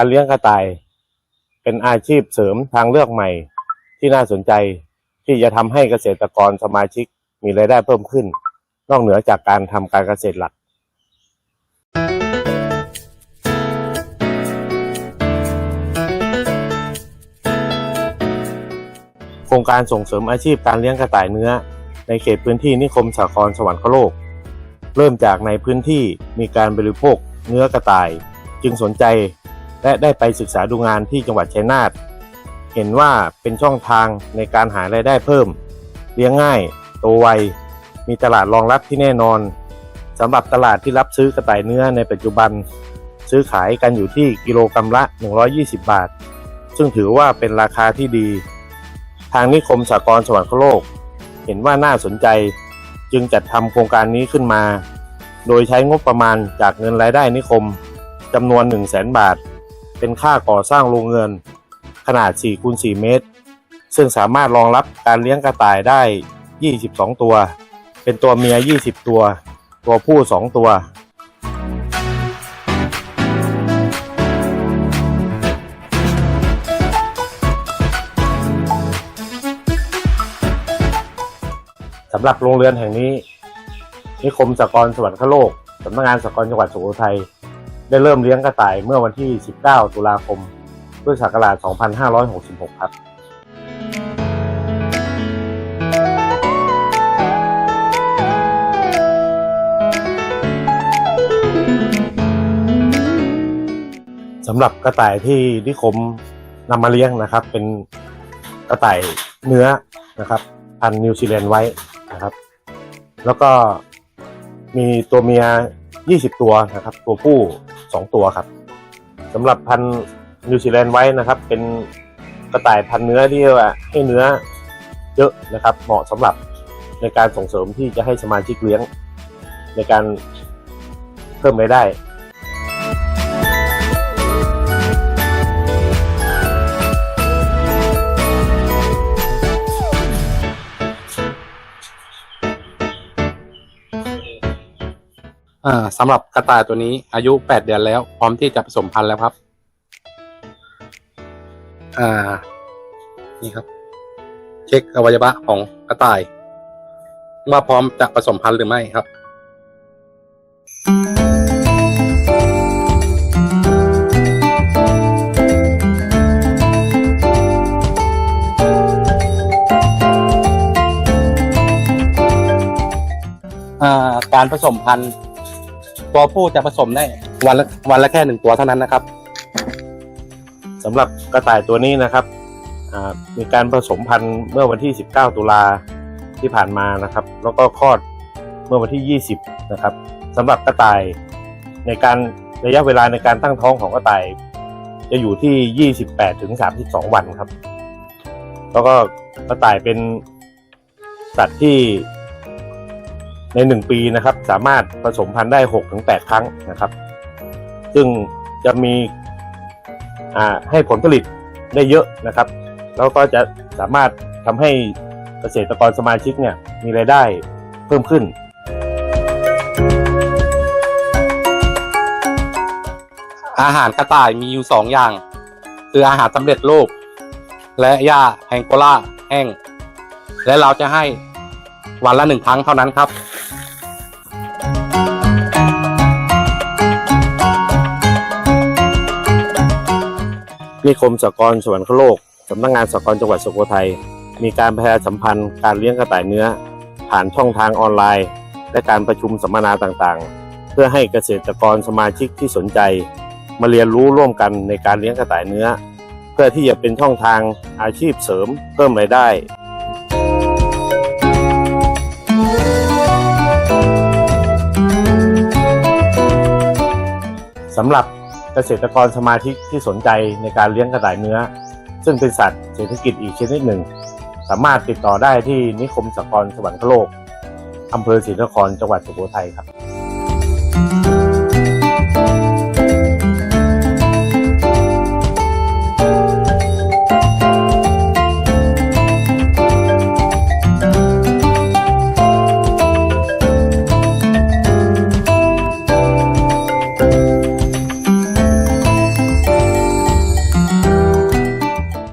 การเลี้ยงกระต่าย เป็นอาชีพเสริมทางเลือกใหม่ ที่น่าสนใจที่จะทำให้เกษตรกรสมาชิกมีรายได้เพิ่มขึ้น นอกเหนือจากการทำการเกษตรหลักโครงการส่งเสริมอาชีพการเลี้ยงกระต่ายเนื้อ ในเขตพื้นที่นิคมสาครสวรรคโลก เริ่มจากในพื้นที่มีการบริโภคเนื้อกระต่าย จึงสนใจ และได้ไปศึกษาดูงานที่จังหวัดชัยนาทเห็นว่าเป็นช่องทางในการหารายได้เพิ่ม เลี้ยงง่าย โตไว มีตลาดรองรับที่แน่นอนสำหรับตลาดที่รับซื้อกระต่ายเนื้อในปัจจุบัน ซื้อขายกันอยู่ที่กิโลกรรัมละ 120 บาท ซึ่งถือว่าเป็นราคาที่ดี ทางนิคมสากลสวรรคโลก เห็นว่าน่าสนใจจึงจัดทำโครงการนี้ขึ้นมา โดยใช้งบประมาณจากเงินรายได้นิคมจำนวน 1 0 0 0 0แบาท เป็นค่าก่อสร้างโรงเรือนขนาด4คูณ4เมตร ซึ่งสามารถรองรับการเลี้ยงกระต่ายได้ 22 ตัว เป็นตัวเมีย 20 ตัว ตัวผู้ 2 ตัว สำหรับโรงเรือนแห่งนี้ นิคมสกลสวรรคโลกสำนักงานสกลจังหวัดสุโขทัย ได้เริ่มเลี้ยงกระต่ายเมื่อวันที่ 19 ตุลาคมพุทธศักราช 2566 ครับสำหรับกระต่ายที่นิคมนำมาเลี้ยงนะครับ เป็นกระต่ายเนื้อนะครับ พันนิวซีแลนด์ไว้นะครับ แล้วก็มีตัวเมีย 20 ตัวนะครับ ตัวผู้ สองตัวครับสำหรับพันนิวซีแลนด์ไว้นะครับ เป็นกระต่ายพันเนื้อที่ว่าให้เนื้อเยอะนะครับ เหมาะสำหรับในการส่งเสริมที่จะให้สมาชิกเลี้ยงในการเพิ่มรายได้ อ่าสำหรับกระต่ายตัวนี้อายุแปดเดือนแล้ว พร้อมที่จะผสมพันธุ์แล้วครับ อ่า นี่ครับ เช็คอวัยวะของกระต่าย ว่าพร้อมจะผสมพันธุ์หรือไม่ครับอ่าการผสมพันธุ์ ตัวผู้จะผสมได้วันละวันละแค่หนึ่งตัวเท่านั้นนะครับสำหรับกระต่ายตัวนี้นะครับมีการผสมพันธุ์เมื่อวันที่ 19 ตุลาที่ผ่านมานะครับ แล้วก็คลอดเมื่อวันที่ 20 นะครับสำหรับกระต่ายในการระยะเวลาในการตั้งท้องของกระต่าย จะอยู่ที่ 28ถึง32 วันครับ แล้วก็กระต่ายเป็นสัตว์ที่ ในหนึ่งปีนะครับ สามารถผสมพันธุ์ได้6ถึง8ครั้งนะครับ ซึ่งจะมีให้ผลผลิตได้เยอะนะครับ แล้วก็จะสามารถทำให้เกษตรกรสมาชิกเนี่ยมีรายได้เพิ่มขึ้น อาหารกระต่ายมีอยู่สองอย่าง คืออาหารสำเร็จรูปและหญ้าแฮงโกลาแห้งและเราจะให้ วันละหนึ่งครั้งเท่านั้นครับ นิคมสกลสวรรคโลกสำนักงานสกลจังหวัดสุโขทัยมีการประชาสัมพันธ์การเลี้ยงกระต่ายเนื้อ ผ่านช่องทางออนไลน์ และการประชุมสัมมนาต่างๆ เพื่อให้เกษตรกรสมาชิกที่สนใจ มาเรียนรู้ร่วมกันในการเลี้ยงกระต่ายเนื้อ เพื่อที่จะเป็นช่องทางอาชีพเสริมเพิ่มรายได้ สำหรับเกษตรกรสมาชิกที่สนใจในการเลี้ยงกระต่ายเนื้อ ซึ่งเป็นสัตว์เศรษฐกิจอีกชนิดหนึ่ง สามารถติดต่อได้ที่นิคมสกรสวรรคโลกอำเภอศรีนครจังหวัดสุโขทัยครับ